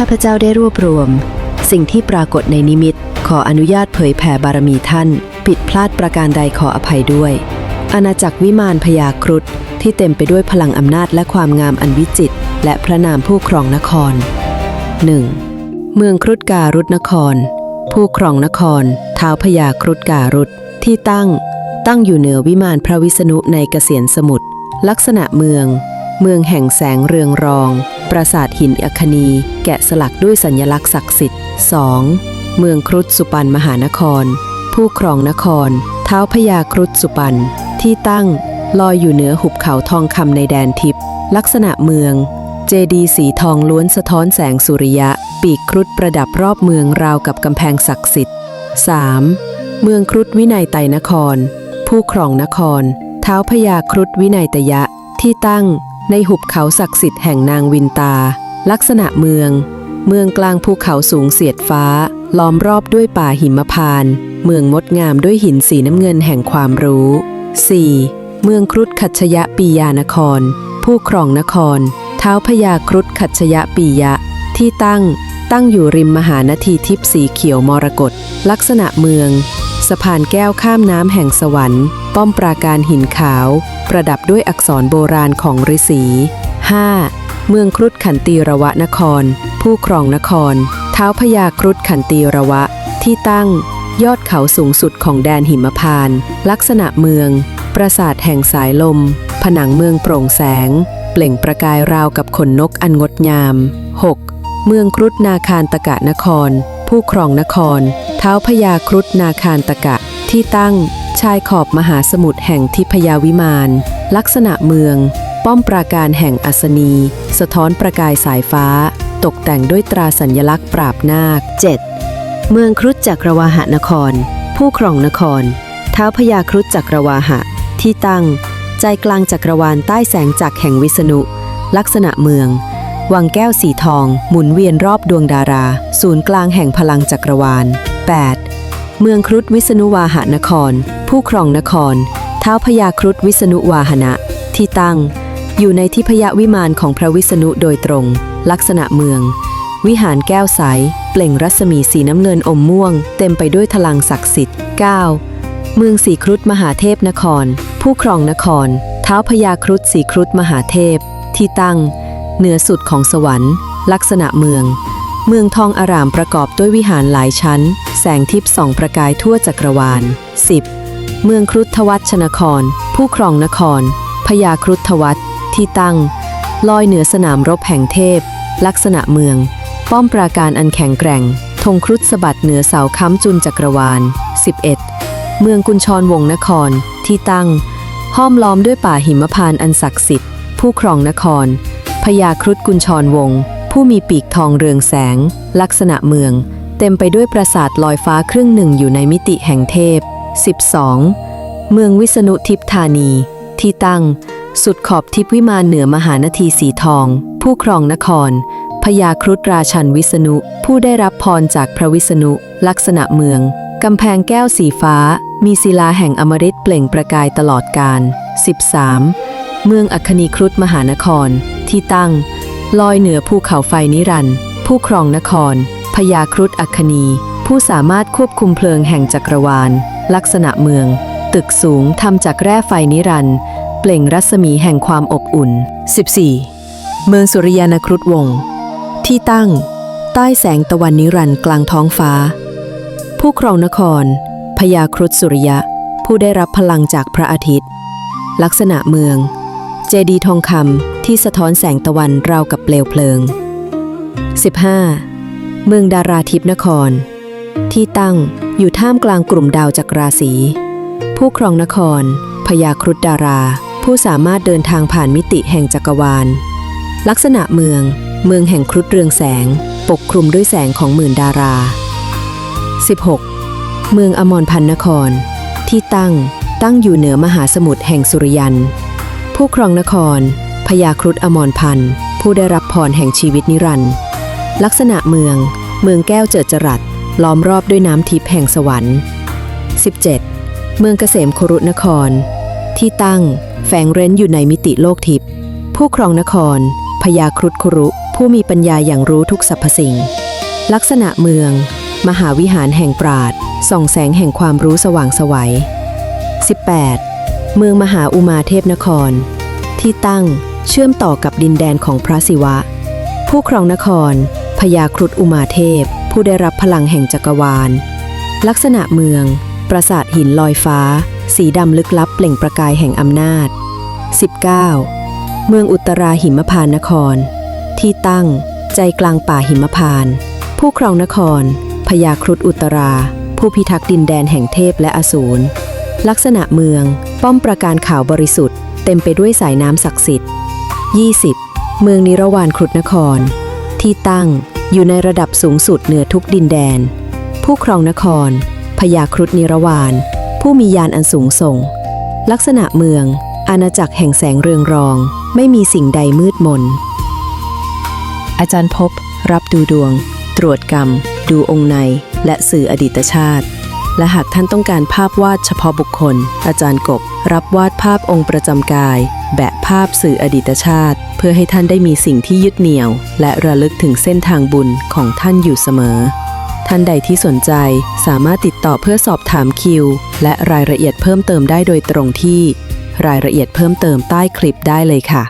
ข้าพเจ้าได้รวบรวม สิ่งที่ปรากฏในนิมิต ขออนุญาตเผยแผ่บารมีท่าน ผิดพลาดประการใดขออภัยด้วย อาณาจักรวิมานพยาครุฑที่เต็มไปด้วยพลังอำนาจและความงามอันวิจิตรและพระนามผู้ครองนคร 1. เมืองครุฑการุษนคร ผู้ครองนครท้าวพญาครุฑการุษที่ตั้ง ตั้งอยู่เหนือวิมานพระวิษณุในเกษียนสมุทรลักษณะเมือง เมืองแห่งแสงเรืองรอง ปราสาทหินอัคนีแกะสลักด้วยสัญลักษณ์ศักดิ์สิทธิ์ 2. เมืองครุฑสุปันมหานคร ผู้ครองนครท้าพญาครุฑสุปันที่ตั้ง ลอยอยู่เหนือหุบเขาทองคำในแดนทิพย์ลักษณะเมือง เจดีสีทองล้วนสะท้อนแสงสุริยะ ปีกครุฑประดับรอบเมืองราวกับกำแพงศักดิ์สิทธิ์ 3. เมืองครุฑวินัยไตรนคร ผู้ครองนคร เท้าพญาครุฑวินัยตยะที่ตั้ง ในหุบเขาศักดิ์สิทธิ์แห่งนางวินตา ลักษณะเมือง เมืองกลางภูเขาสูงเสียดฟ้า ล้อมรอบด้วยป่าหิมพานต์เมืองงดงามด้วยหินสีน้ำเงินแห่งความรู้ 4. เมืองครุฑขัชยะปียานคร ผู้ครองนคร เท้าพญาครุฑขัชยะปียะ ที่ตั้ง ตั้งอยู่ริมมหานาทีทิพสีเขียวมรกตลักษณะเมือง สะพานแก้วข้ามน้ำแห่งสวรรค์ ป้อมปราการหินขาว ประดับด้วยอักษรโบราณของฤาษี 5. เมืองครุฑขันตีระวะนคร ผู้ครองนคร เท้าพญาครุฑขันตีระวะ ที่ตั้ง ยอดเขาสูงสุดของแดนหิมพานต์ลักษณะเมือง ปราสาทแห่งสายลม ผนังเมืองโปร่งแสง เปล่งประกายราวกับขนนกอันงดงาม 6. เมืองครุฑนาคารตกะนคร ผู้ครองนคร เท้าพญาครุฑนาคารตกะ ที่ตั้ง ชายขอบมหาสมุทรแห่งทิพยาวิมานลักษณะเมือง ป้อมปราการแห่งอัศนี สะท้อนประกายสายฟ้า ตกแต่งด้วยตราสัญลักษณ์ปราบนาค 7. เมืองครุฑจักรวาหนคร ผู้ครองนคร เท้าพญาครุฑจักรวาหะ ที่ตั้ง ใจกลางจักรวาลใต้แสงจักรแห่งวิษณุ ลักษณะเมือง วังแก้วสีทอง หมุนเวียนรอบดวงดารา ศูนย์กลางแห่งพลังจักรวาล 8. เมืองครุฑวิษณุวาหนคร ผู้ครองนคร เท้าพญาครุฑวิษณุวาหนะ ที่ตั้ง อยู่ในทิพยวิมานของพระวิษณุโดยตรง ลักษณะเมือง วิหารแก้วใส เปล่งรัศมีสีน้ำเงินอมม่วง เต็มไปด้วยพลังศักดิ์สิทธิ์ 9. เมืองสีครุฑมหาเทพนคร ผู้ครองนคร เท้าพญาครุฑสีครุฑมหาเทพ ที่ตั้ง เหนือสุดของสวรรค์ ลักษณะเมือง เมืองทองอารามประกอบด้วยวิหารหลายชั้น แสงทิพย์ส่องประกายทั่วจักรวาล 10. เมืองครุฑทวัชนคร ผู้ครองนครพญาครุฑทวัชที่ตั้ง ลอยเหนือสนามรบแห่งเทพ ลักษณะเมือง ป้อมปราการอันแข็งแกร่งธงครุฑสะบัดเหนือเสาค้ำจุนจักรวาล 11. เมืองกุญชรวงนครที่ตั้ง ห้อมล้อมด้วยป่าหิมพานต์อันศักดิ์สิทธิ์ ผู้ครองนครพญาครุฑกุญชรวงศ์ ผู้มีปีกทองเรืองแสง ลักษณะเมือง เต็มไปด้วยปราสาทลอยฟ้าครึ่งหนึ่งอยู่ในมิติแห่งเทพ 12. เมืองวิษณุทิพธานี ที่ตั้ง สุดขอบทิพวิมานเหนือมหานทีสีทอง ผู้ครองนครพญาครุฑราชันวิษณุ ผู้ได้รับพรจากพระวิษณุ ลักษณะเมืองกำแพงแก้วสีฟ้า มีศิลาแห่งอมฤตเปล่งประกายตลอดกาล 13. เมืองอัคนีครุฑมหานคร ที่ตั้ง ลอยเหนือภูเขาไฟนิรันดร์ผู้ครองนครพญาครุฑอัคนี ผู้สามารถควบคุมเพลิงแห่งจักรวาล ลักษณะเมือง ตึกสูงทำจากแร่ไฟนิรันดร์เปล่งรัศมีแห่งความอบอุ่น 14. เมืองสุริยานครุฑวงศ์ที่ตั้ง ใต้แสงตะวันนิรันดร์กลางท้องฟ้า ผู้ครองนครพญาครุฑสุริยะ ผู้ได้รับพลังจากพระอาทิตย์ ลักษณะเมือง เจดีทองคำที่สะท้อนแสงตะวันราวกับเปลวเพลิง 15. เมืองดาราทิพนคร ที่ตั้งอยู่ท่ามกลางกลุ่มดาวจักราศี ผู้ครองนครพญาครุฑดารา ผู้สามารถเดินทางผ่านมิติแห่งจักรวาล ลักษณะเมือง เมืองแห่งครุฑเรืองแสง ปกคลุมด้วยแสงของหมื่นดารา 16. เมืองอมรพันนคร ที่ตั้งตั้งอยู่เหนือมหาสมุทรแห่งสุริยัน ผู้ครองนครพญาครุฑอมรพันธ์ผู้ได้รับพรแห่งชีวิตนิรันดร์ลักษณะเมือง เมืองแก้วเจิดจรัสล้อมรอบด้วยน้ำทิพย์แห่งสวรรค์ 17. เมืองเกษมครุนคร ที่ตั้งแฝงเร้นอยู่ในมิติโลกทิพย์ผู้ครองนครพญาครุฑคุรุ ผู้มีปัญญาอย่างรู้ทุกสรรพสิ่ง ลักษณะเมือง มหาวิหารแห่งปราดส่องแสงแห่งความรู้สว่างสวัย 18. เมืองมหาอุมาเทพนคร ที่ตั้งเชื่อมต่อกับดินแดนของพระศิวะ ผู้ครองนครพญาครุฑอุมาเทพ ผู้ได้รับพลังแห่งจักรวาล ลักษณะเมือง ปราสาทหินลอยฟ้า สีดำลึกลับเปล่งประกายแห่งอำนาจ 19. เมืองอุตราหิมพานนคร ที่ตั้งใจกลางป่าหิมพาน ผู้ครองนครพญาครุฑอุตรา ผู้พิทักษ์ดินแดนแห่งเทพและอสูร ลักษณะเมือง ป้อมประการข่าวบริสุทธิ์ เต็มไปด้วยสายน้ำศักดิ์สิทธิ์ 20. เมืองนิรวานครุฑนคร ที่ตั้งอยู่ในระดับสูงสุดเหนือทุกดินแดน ผู้ครองนครพญาครุฑนิรวาน ผู้มียานอันสูงส่ง ลักษณะเมือง อาณาจักรแห่งแสงเรืองรอง ไม่มีสิ่งใดมืดมน อาจารย์พบ รับดูดวง ตรวจกรรม ดูองค์ใน และสื่ออดีตชาติ และหากท่านต้องการภาพวาดเฉพาะบุคคล อาจารย์กบ รับวาดภาพองค์ประจำกาย แบะภาพสื่ออดีตชาติ เพื่อให้ท่านได้มีสิ่งที่ยึดเหนี่ยว และระลึกถึงเส้นทางบุญของท่านอยู่เสมอ ท่านใดที่สนใจสามารถติดต่อเพื่อสอบถามคิว และรายละเอียดเพิ่มเติมได้โดยตรงที่ รายละเอียดเพิ่มเติมใต้คลิปได้เลยค่ะ